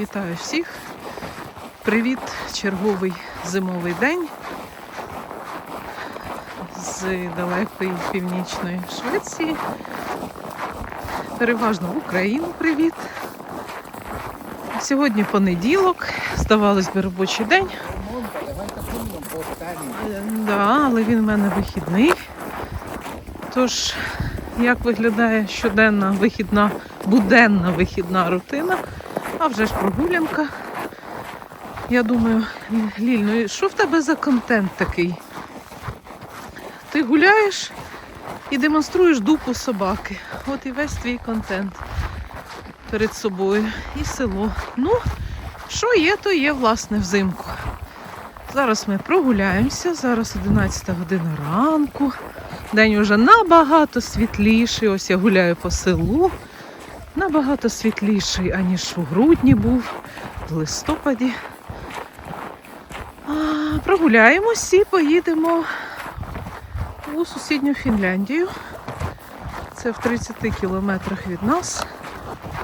Вітаю всіх. Привіт, черговий зимовий день з далекої північної Швеції. Переважно в Україну привіт. Сьогодні понеділок, здавалось би, робочий день. Да, але він в мене вихідний. Tож, як виглядає щоденна вихідна, буденна вихідна рутина, а вже ж прогулянка. Я думаю, Ліль, ну що в тебе за контент такий? Ти гуляєш і демонструєш дупу собаки. От і весь твій контент перед собою. І село. Ну, що є, то є, власне, взимку. Зараз ми прогуляємося, зараз 11 година ранку. День уже набагато світліший. Ось я гуляю по селу. Набагато світліший, аніж у грудні був, в листопаді. Прогуляємось і поїдемо у сусідню Фінляндію. Це в 30 кілометрах від нас.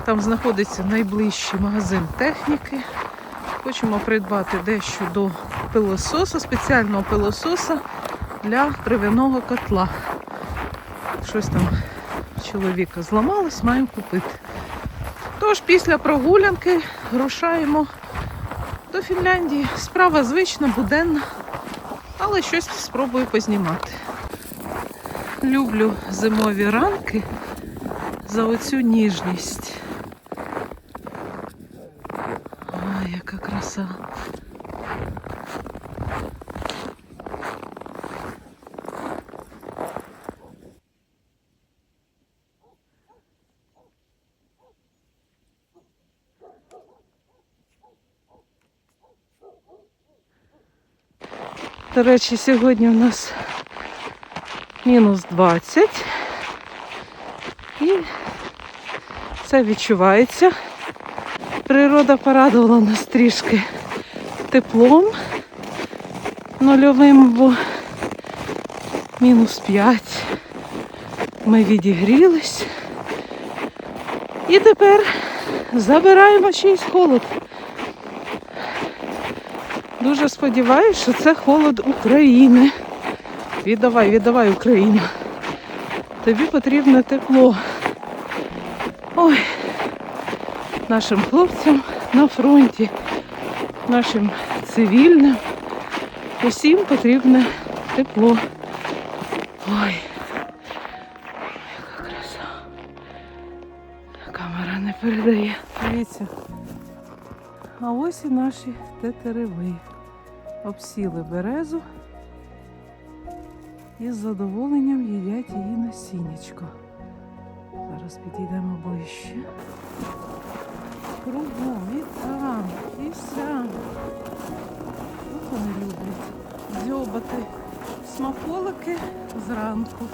Там знаходиться найближчий магазин техніки. Хочемо придбати дещо до пилососа, спеціального пилососа для травяного котла. Щось там чоловіка зламалось, маємо купити. Тож після прогулянки рушаємо до Фінляндії. Справа звична, буденна, але щось спробую познімати. Люблю зимові ранки за оцю ніжність. Ой, яка краса. До речі, сьогодні у нас мінус 20. І це відчувається. Природа порадувала нас трішки теплом нульовим, бо мінус 5. Ми відігрілись. І тепер забираємо чийсь холод. Дуже сподіваюся, що це холод України. Віддавай, віддавай Україну. Тобі потрібне тепло. Ой, нашим хлопцям на фронті, нашим цивільним. Усім потрібне тепло. Ой, яка краса. Камера не передає. Дивіться. А ось і наші тетереви. Обсіли березу і з задоволенням їдять її насіннячко. Зараз підійдемо ближче. Кругом і там, і сям. От вони люблять дзьобати смаколики зранку.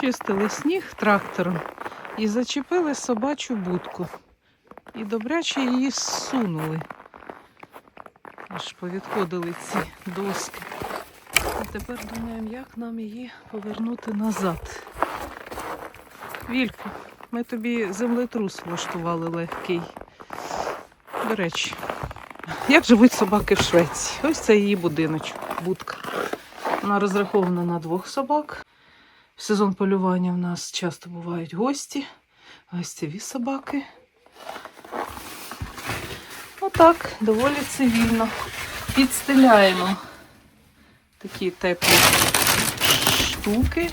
Чистили сніг трактором і зачепили собачу будку. І добряче її зсунули. Аж повідходили ці доски. А тепер думаємо, як нам її повернути назад. Вілько, ми тобі землетрус влаштували легкий. До речі, як живуть собаки в Швеції? Ось це її будиночок, будка. Вона розрахована на двох собак. Сезон полювання в нас часто бувають гості, гостєві собаки. Отак, доволі цивільно. Підстеляємо такі теплі штуки,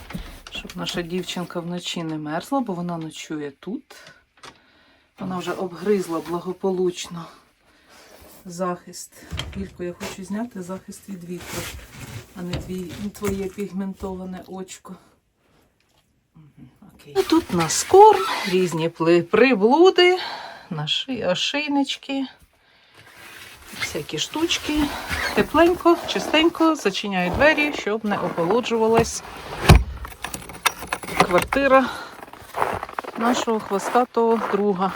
щоб наша дівчинка вночі не мерзла, бо вона ночує тут. Вона вже обгризла благополучно захист. Вілько, я хочу зняти захист від вітру, а не твоє пігментоване очко. І тут у нас корм, різні приблуди, наші ошейнички, всякі штучки. тепленько, чистенько, зачиняю двері, щоб не охолоджувалась квартира нашого хвостатого друга.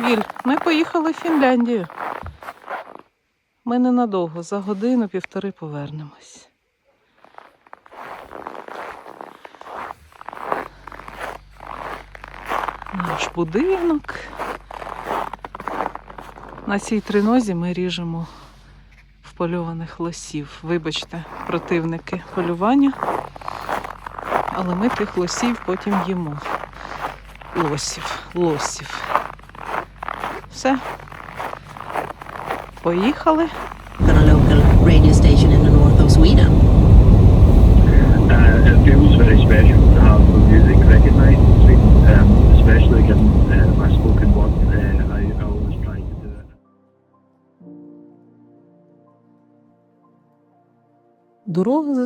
Віль, ми поїхали в Фінляндію. Ми ненадовго, за годину-півтори повернемось. Наш будинок. На цій тринозі ми ріжемо впольованих лосів. Вибачте, противники полювання. Але ми тих лосів потім їмо. Лосів, лосів. Все. Поїхали.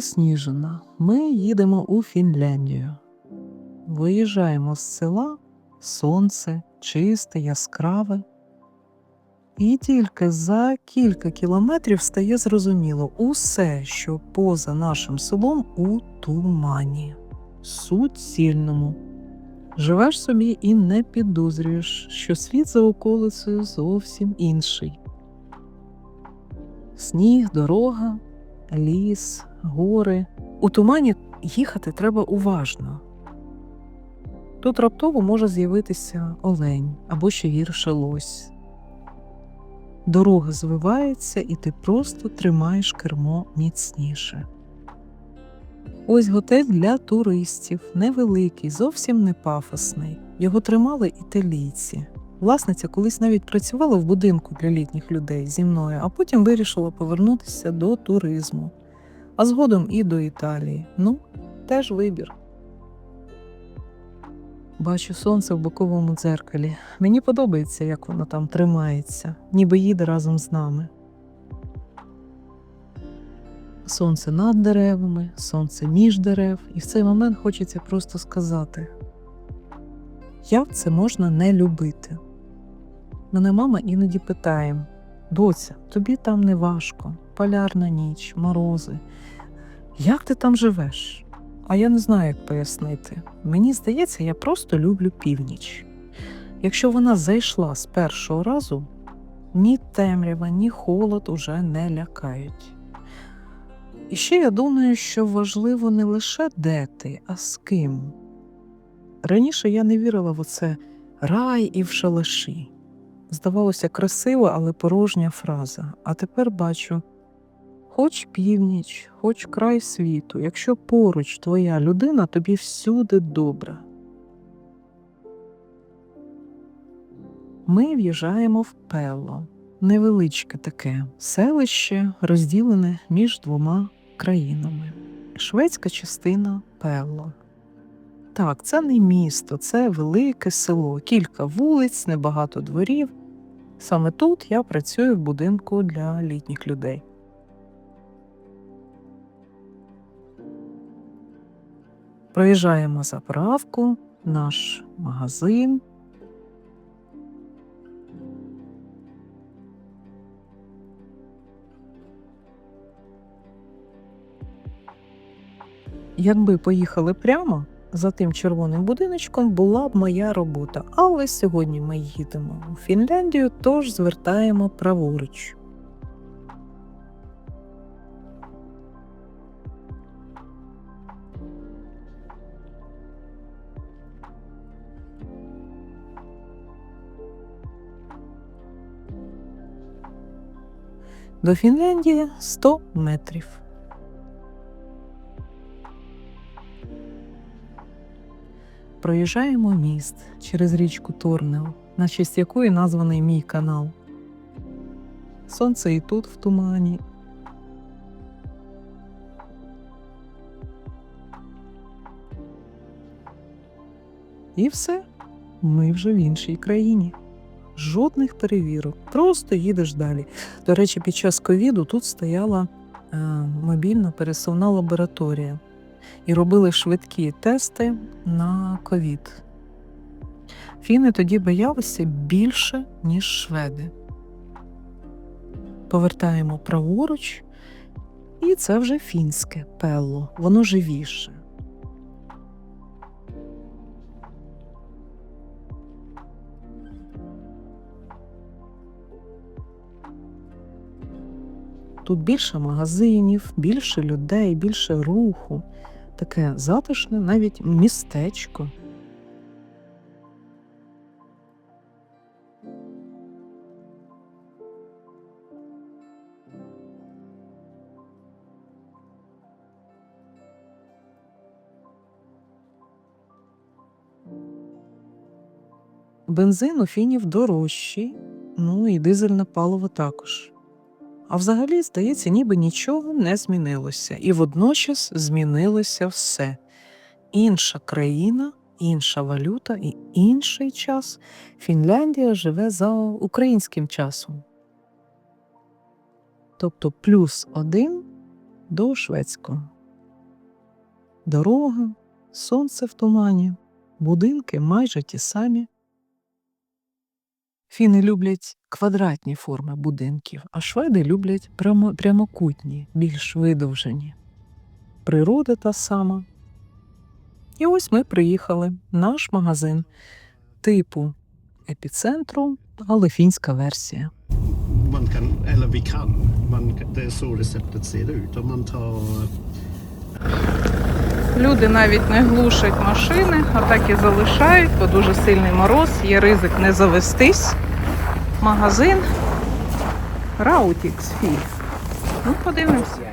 Засніжена. Ми їдемо у Фінляндію. Виїжджаємо з села, сонце чисте, яскраве. І тільки за кілька кілометрів стає зрозуміло усе, що поза нашим селом у тумані, суцільному. Живеш собі і не підозрюєш, що світ за околицею зовсім інший. Сніг, дорога, ліс, гори. У тумані їхати треба уважно. Тут раптово може з'явитися олень або ще гірше лось. Дорога звивається, і ти просто тримаєш кермо міцніше. Ось готель для туристів, невеликий, зовсім не пафосний. Його тримали італійці. Власниця колись навіть працювала в будинку для літніх людей зі мною, а потім вирішила повернутися до туризму, а згодом і до Італії. Ну, теж вибір. Бачу сонце в боковому дзеркалі. Мені подобається, як воно там тримається, ніби їде разом з нами. Сонце над деревами, сонце між дерев, і в цей момент хочеться просто сказати: як це можна не любити? Мене мама іноді питає: доця, тобі там не важко, полярна ніч, морози. Як ти там живеш? А я не знаю, як пояснити. Мені здається, я просто люблю північ. Якщо вона зайшла з першого разу, ні темрява, ні холод уже не лякають. І ще я думаю, що важливо не лише де ти, а з ким. Раніше я не вірила в оце рай і в шалаші. Здавалося, красива, але порожня фраза. А тепер бачу: хоч північ, хоч край світу, якщо поруч твоя людина, тобі всюди добре. Ми в'їжджаємо в Пело. Невеличке таке селище, розділене між двома країнами. Шведська частина Пело. Так, це не місто, це велике село, кілька вулиць, небагато дворів. Саме тут я працюю в будинку для літніх людей. Проїжджаємо заправку, наш магазин. Якби поїхали прямо за тим червоним будиночком, була б моя робота. Але сьогодні ми їдемо у Фінляндію, тож звертаємо праворуч. До Фінляндії 100 метрів. Проїжджаємо міст через річку Торнел, на честь якої названий мій канал. Сонце і тут в тумані. І все, ми вже в іншій країні. Жодних перевірок, просто їдеш далі. До речі, під час ковіду тут стояла е, мобільна пересувна лабораторія і робили швидкі тести на ковід. Фіни тоді боялися більше, ніж шведи. повертаємо праворуч, і це вже фінське пелло, воно живіше. Тут більше магазинів, більше людей, більше руху. Таке затишне навіть містечко. Бензин у фінів дорожчий, ну і дизельне паливо також. А взагалі, здається, ніби нічого не змінилося, і водночас змінилося все. Інша країна, інша валюта і інший час. Фінляндія живе за українським часом. Тобто плюс один до шведського. Дорога, сонце в тумані, будинки майже ті самі. Фіни люблять квадратні форми будинків, а шведи люблять прямо, прямокутні, більш видовжені. Природа та сама. І ось ми приїхали. Наш магазин типу епіцентру, але фінська версія. man kan, eller vi kan, man, det är så receptet ser ut. Om man tar Люди навіть не глушать машини, а так і залишають, бо дуже сильний мороз, є ризик не завестись. Магазин Раутікс Фі. Ну, подивимося.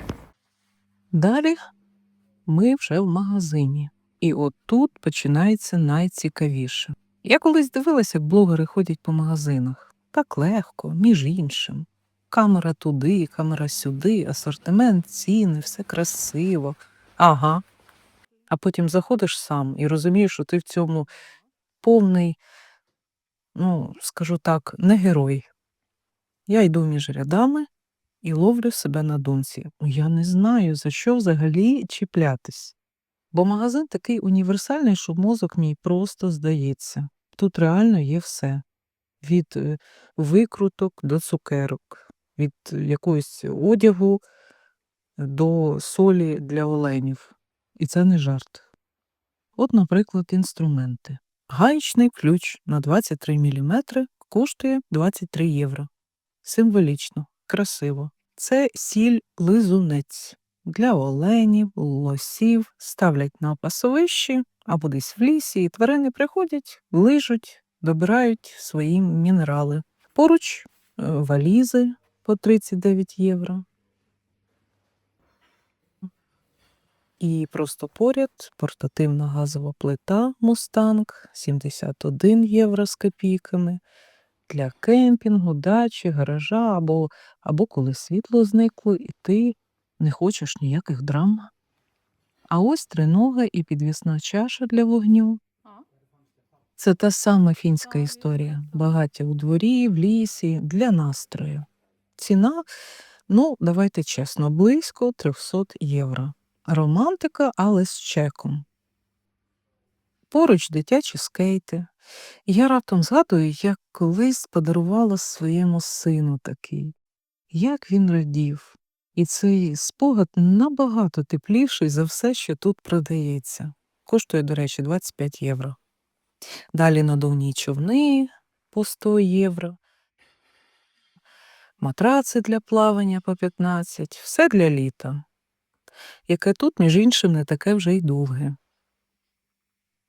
Далі ми вже в магазині. І от тут починається найцікавіше. Я колись дивилася, як блогери ходять по магазинах. Так легко, між іншим. Камера туди, камера сюди, асортимент, ціни, все красиво. Ага. А потім заходиш сам і розумієш, що ти в цьому повний, ну, скажу так, не герой. Я йду між рядами і ловлю себе на думці. Я не знаю, за що взагалі чіплятись. Бо магазин такий універсальний, що мозок мій просто здається. Тут реально є все: від е, викруток до цукерок, від е, якогось одягу до солі для оленів. І це не жарт. От, наприклад, інструменти. Гаєчний ключ на 23 мм коштує 23 євро. Символічно, красиво. Це сіль лизунець. Для оленів, лосів ставлять на пасовищі або десь в лісі, і тварини приходять, лижуть, добирають свої мінерали. Поруч е, валізи по 39 євро. І просто поряд портативна газова плита Мустанг 71 євро з копійками для кемпінгу, дачі, гаража або, або коли світло зникло, і ти не хочеш ніяких драм. А ось тринога і підвісна чаша для вогню. Це та сама фінська історія. Багаття у дворі, в лісі, для настрою. Ціна, ну, давайте чесно, близько 300 євро. Романтика, але з чеком. Поруч дитячі скейти. Я раптом згадую, як колись подарувала своєму сину такий, як він радів. І цей спогад набагато тепліший за все, що тут продається. Коштує, до речі, 25 євро. Далі надувні човни по 100 євро. Матраци для плавання по 15, все для літа, яке тут, між іншим, не таке вже й довге,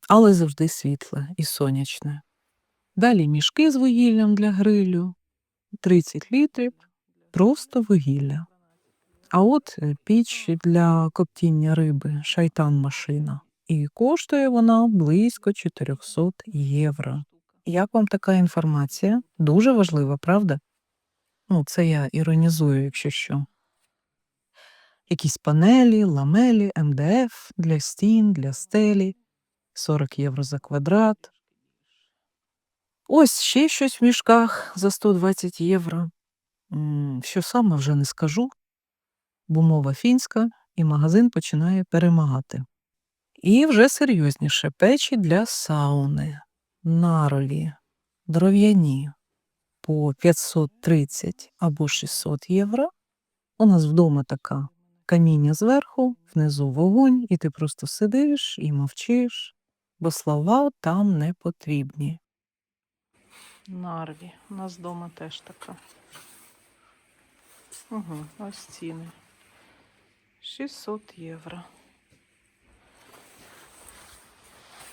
але завжди світле і сонячне. Далі мішки з вугіллям для грилю, 30 літрів, просто вугілля. А от е, піч для коптіння риби, шайтан машина. І коштує вона близько 400 євро. Як вам така інформація? Дуже важлива, правда? Ну, це я іронізую, якщо що. Якісь панелі, ламелі, МДФ для стін, для стелі, 40 євро за квадрат. Ось ще щось в мішках за 120 євро. Що саме вже не скажу, бо мова фінська, і магазин починає перемагати. І вже серйозніше печі для сауни, наролі, дров'яні по 530 або 600 євро. У нас вдома така каміння зверху, внизу вогонь, і ти просто сидиш і мовчиш, бо слова там не потрібні. Нарві. У нас вдома теж така. Угу, ось ціни. 600 євро.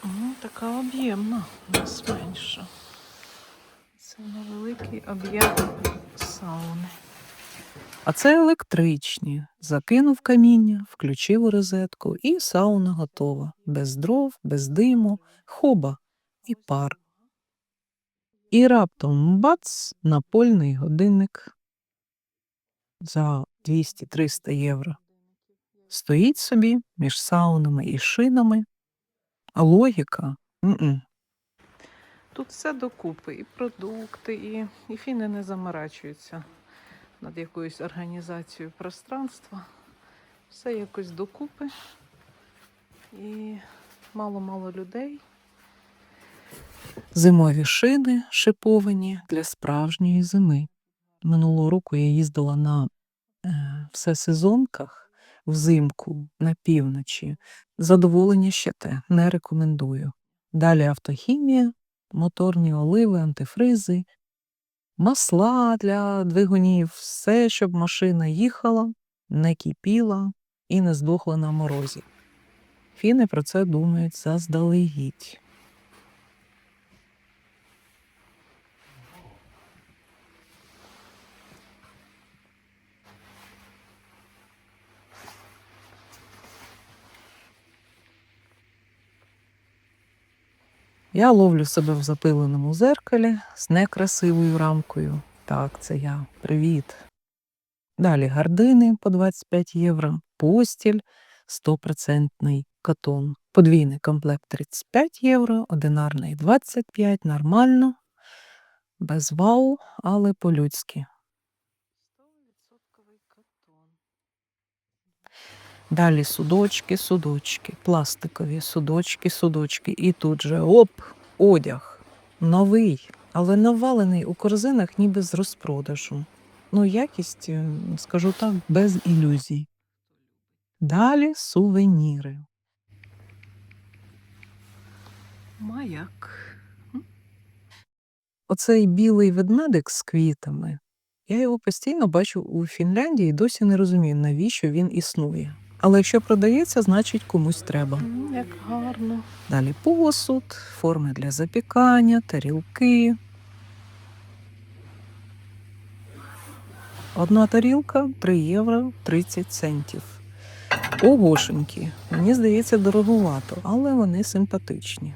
Ну, така об'ємна, нас менша. Це невеликий об'єм сауни. А це електричні. Закинув каміння, включив у розетку, і сауна готова. Без дров, без диму, хоба і пар. І раптом бац, напольний годинник за 200-300 євро. Стоїть собі між саунами і шинами, а логіка м-м. Тут все докупи, і продукти, і, і фіни не заморачуються над якоюсь організацією пространства. Все якось докупи. І мало-мало людей. Зимові шини шиповані для справжньої зими. Минулого року я їздила на е, всесезонках взимку на півночі. Задоволення ще те, не рекомендую. Далі автохімія, моторні оливи, антифризи, масла для двигунів, все, щоб машина їхала, не кипіла і не здохла на морозі. Фіни про це думають заздалегідь. Я ловлю себе в запиленому зеркалі з некрасивою рамкою. Так, це я. Привіт. Далі гардини по 25 євро, постіль 100% катон. Подвійний комплект 35 євро, одинарний 25, нормально. Без вау, але по-людськи. 100% катон. Далі судочки, судочки, пластикові судочки, судочки. І тут же оп, одяг. Новий, але навалений у корзинах ніби з розпродажу. Ну, якість, е, скажу так, без ілюзій. Далі сувеніри. Маяк. Оцей білий ведмедик з квітами. Я його постійно бачу у Фінляндії і досі не розумію, навіщо він існує. Але якщо продається, значить комусь треба. М, Як гарно. Далі посуд, форми для запікання, тарілки. Одна тарілка 3 євро 30 центів. Огошенькі. Мені здається, дороговато, але вони симпатичні.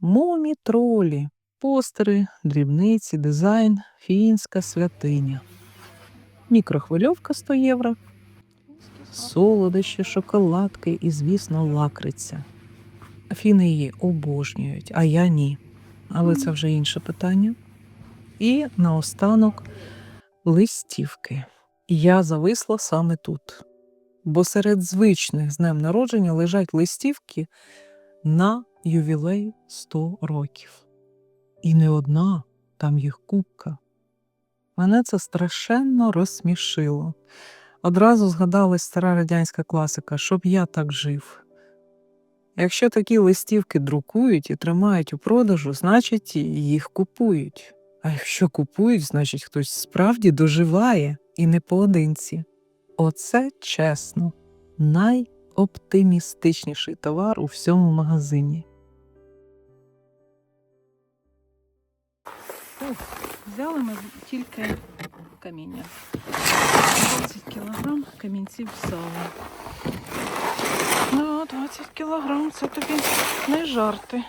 Момі тролі, постери, дрібниці, дизайн, фінська святиня. Мікрохвильовка 100 євро, солодощі, шоколадки і, звісно, лакриця. Фіни її обожнюють, а я ні. Але це вже інше питання. І наостанок листівки. Я зависла саме тут. Бо серед звичних з днем народження лежать листівки на ювілей 100 років. І не одна, там їх купка. Мене це страшенно розсмішило. Одразу згадалась стара радянська класика, щоб я так жив. Якщо такі листівки друкують і тримають у продажу, значить їх купують. А якщо купують, значить хтось справді доживає і не поодинці. Оце чесно, найоптимістичніший товар у всьому магазині. Взяли ми тільки каміння. 20 кілограм камінців сала. Ну, 20 кілограм це тобі не жарти.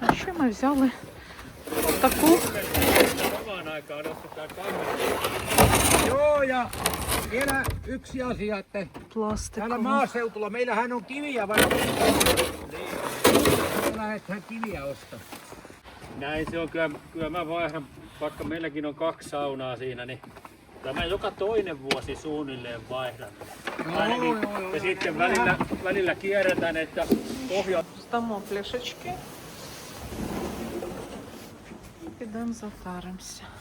А ще ми взяли таку samaan aikaan ostetaan kamera. Joo, ja vielä yksi asia, että täällä maaseutulla meillähän on kiviä vaikka. Niin. Lähdetään kiviä ostamaan. Näin se on, kyllä, kyllä mä vaihdan, vaikka meilläkin on kaksi saunaa siinä, niin kyllä mä joka toinen vuosi suunnilleen vaihdan. Ainakin. Ja sitten välillä, välillä kierretään, että pohja Здамо пляшечки. Підемо затаримося. Нарешті.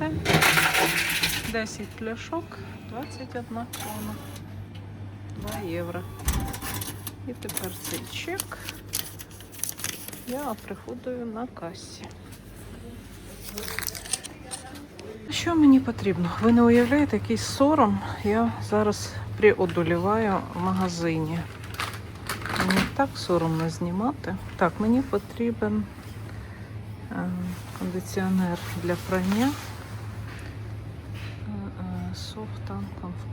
Все. 10 пляшок, 21 крона. 2 євро. І тепер цей чек я приходую на касі. Що мені потрібно? Ви не уявляєте, який сором я зараз преодоліваю в магазині. Мені так соромно знімати. Так, мені потрібен е, кондиціонер для прання.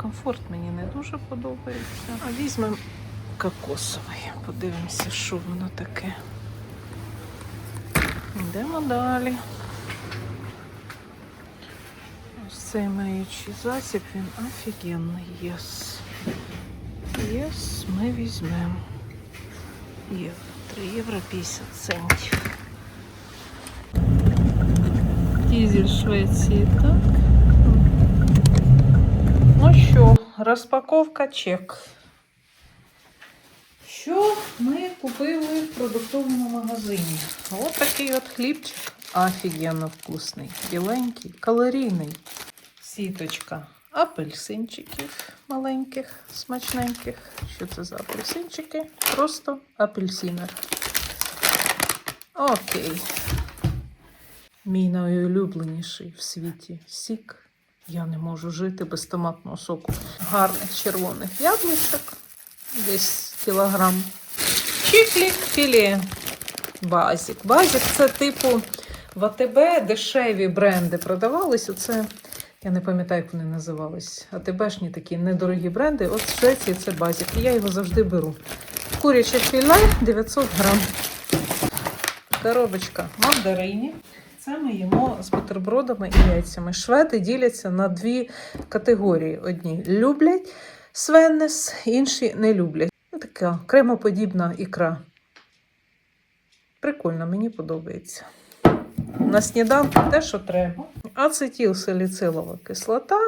Комфорт мені не дуже подобається. А візьмемо кокосовий. Подивимося, що воно таке. Йдемо далі. Ось цей маючий засіб, він офігенний. Єс. Єс, ми візьмемо. Є 3 євро 50 центів. Дізель Швеції, так? Що, розпаковка чек. Що ми купили в продуктовому магазині? Ось такий от хлібчик. Офігенно вкусний, біленький, калорійний. Сіточка апельсинчиків маленьких, смачненьких. Що це за апельсинчики? Просто апельсинер. Окей. Мій найулюбленіший в світі сік. Я не можу жити без томатного соку. Гарних червоних яблучок. Десь кілограм. Чіклік філе. Базік. Базік це типу в АТБ дешеві бренди продавались. Оце, я не пам'ятаю, як вони називались. АТБшні такі недорогі бренди. От в Швеції це базік. І я його завжди беру. Куряче філе 900 грам. Коробочка мандарині. Це ми їмо з бутербродами і яйцями. Шведи діляться на дві категорії: одні люблять свеннес, інші не люблять. Ну, така кремоподібна ікра. Прикольно, мені подобається. На сніданку те, що треба. Ацетилсаліцилова кислота.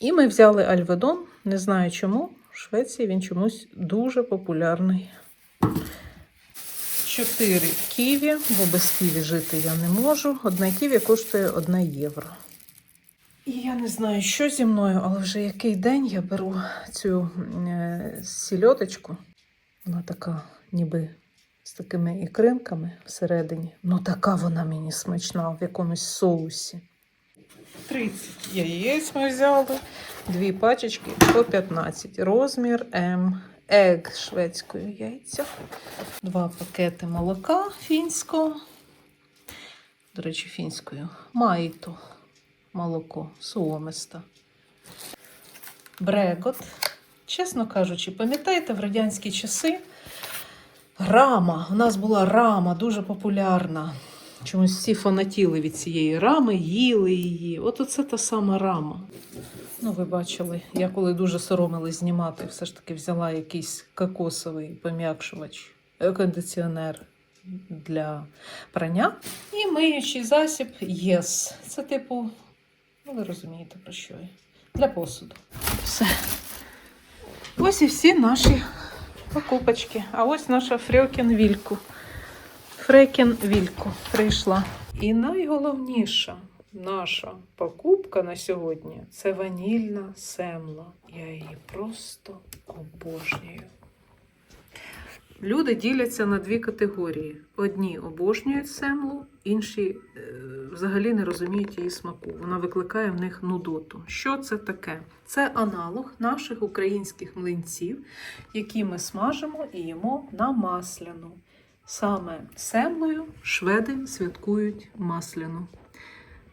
І ми взяли альведон. Не знаю чому. В Швеції він чомусь дуже популярний. 4 ківі, бо без ківі жити я не можу. Одне ківі коштує 1 євро. І я не знаю, що зі мною, але вже який день я беру цю е, сільоточку. Вона така, ніби з такими ікринками всередині. Ну, така вона мені смачна в якомусь соусі. 30 яєць ми взяли, дві пачечки по 15. Розмір М. Ег шведською яйця. Два пакети молока фінського. До речі, фінською. Майто молоко суомиста. Брегот. Чесно кажучи, пам'ятаєте, в радянські часи рама. У нас була рама дуже популярна. Чомусь всі фанатіли від цієї рами, їли її. От оце та сама рама. Ну, ви бачили, я коли дуже соромилась знімати, все ж таки взяла якийсь кокосовий пом'якшувач, кондиціонер для прання. І миючий засіб ЄС. Це типу, ну ви розумієте про що я. Для посуду. Все. Ось і всі наші покупочки. А ось наша Фрьокен Вільку. Фрекен Вільку прийшла. І найголовніша наша покупка на сьогодні це ванільна семла. Я її просто обожнюю. Люди діляться на дві категорії: одні обожнюють семлу, інші е, взагалі не розуміють її смаку. Вона викликає в них нудоту. Що це таке? Це аналог наших українських млинців, які ми смажимо і їмо на масляну. Саме семлою шведи святкують масляну.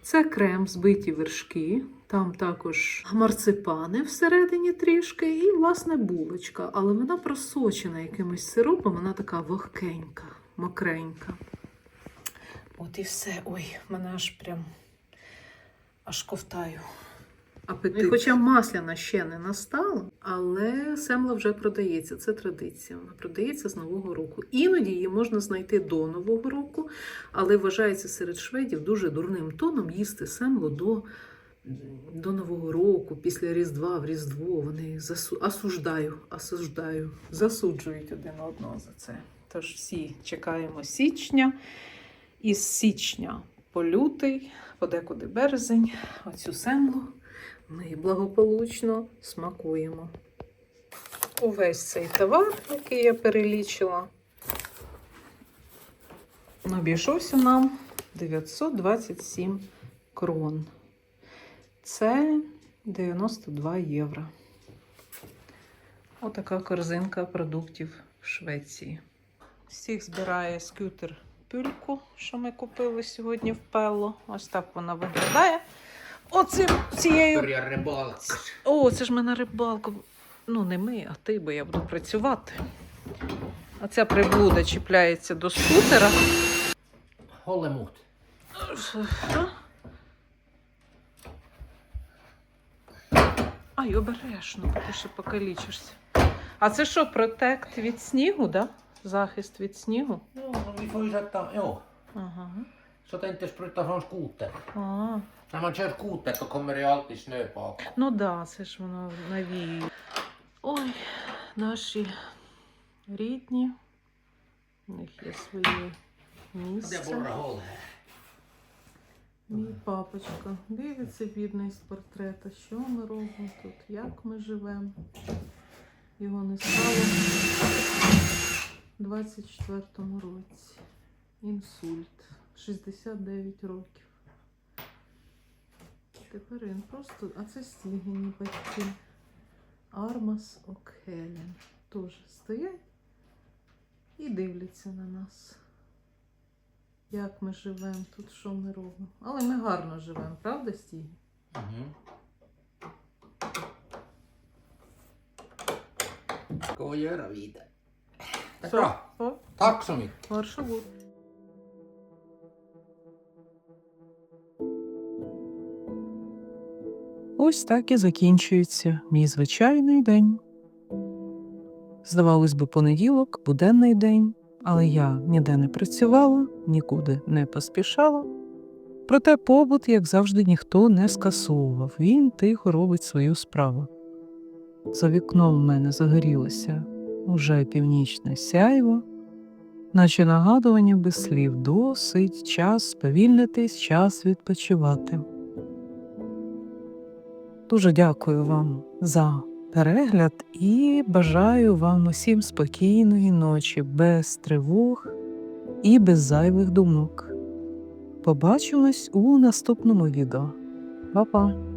Це крем, збиті вершки, там також марципани всередині трішки, і, власне, булочка. Але вона просочена якимось сиропом, вона така вогкенька, мокренька. От і все. Ой, мене аж прям аж ковтаю. Апетит. І хоча масляна ще не настала, але семла вже продається. Це традиція. Вона продається з Нового року. Іноді її можна знайти до Нового року, але вважається серед шведів дуже дурним тоном їсти семлу до, до Нового року, після Різдва, в Різдво. Вони засу... осуждаю, осуждаю, засуджують один одного за це. Тож всі чекаємо січня. Із січня по лютий, подекуди березень, оцю семлу ми благополучно смакуємо. Увесь цей товар, який я перелічила, обійшовся нам 927 крон. Це 92 євро. Отака корзинка продуктів в Швеції. Всіх збирає скютер пюльку, що ми купили сьогодні в Пелло. Ось так вона виглядає. Оцим цією о, це ж ми на рибалку. Ну, не ми, а ти, бо я буду працювати. А ця приблуда чіпляється до скутера. Що? Ай, обережно, бо ти ще покалічишся. А це що, протект від снігу, да? Захист від снігу? Men vi får ju sätta... Ага. Så att det inte sprutar från skoter. А, När man kör skoter så kommer det ju alltid snö bak. ну да, це ж воно навіює. Ой, наші рідні. У них є своє місце. Håll här. Мій папочка дивиться бідний з портрета, що ми робимо тут, як ми живемо. Його не стало у 24-му році. Інсульт. 69 років. Тепер він просто. А це стігені батьки. Армас Окхелен. Теж стоять і дивляться на нас як ми живемо тут, що ми робимо. Але ми гарно живемо, правда, Стігі? Mhm. Gå och göra vidare. Det är Så. bra. О, Tack så mycket. Варшавуд. Ось так і закінчується мій звичайний день. Здавалось би, понеділок, буденний день, але я ніде не працювала, нікуди не поспішала. Проте побут, як завжди, ніхто не скасовував. Він тихо робить свою справу. За вікном в мене загорілося уже північне сяйво, наче нагадування без слів досить час сповільнитись, час відпочивати. Дуже дякую вам за перегляд і бажаю вам усім спокійної ночі, без тривог і без зайвих думок. Побачимось у наступному відео. Па-па!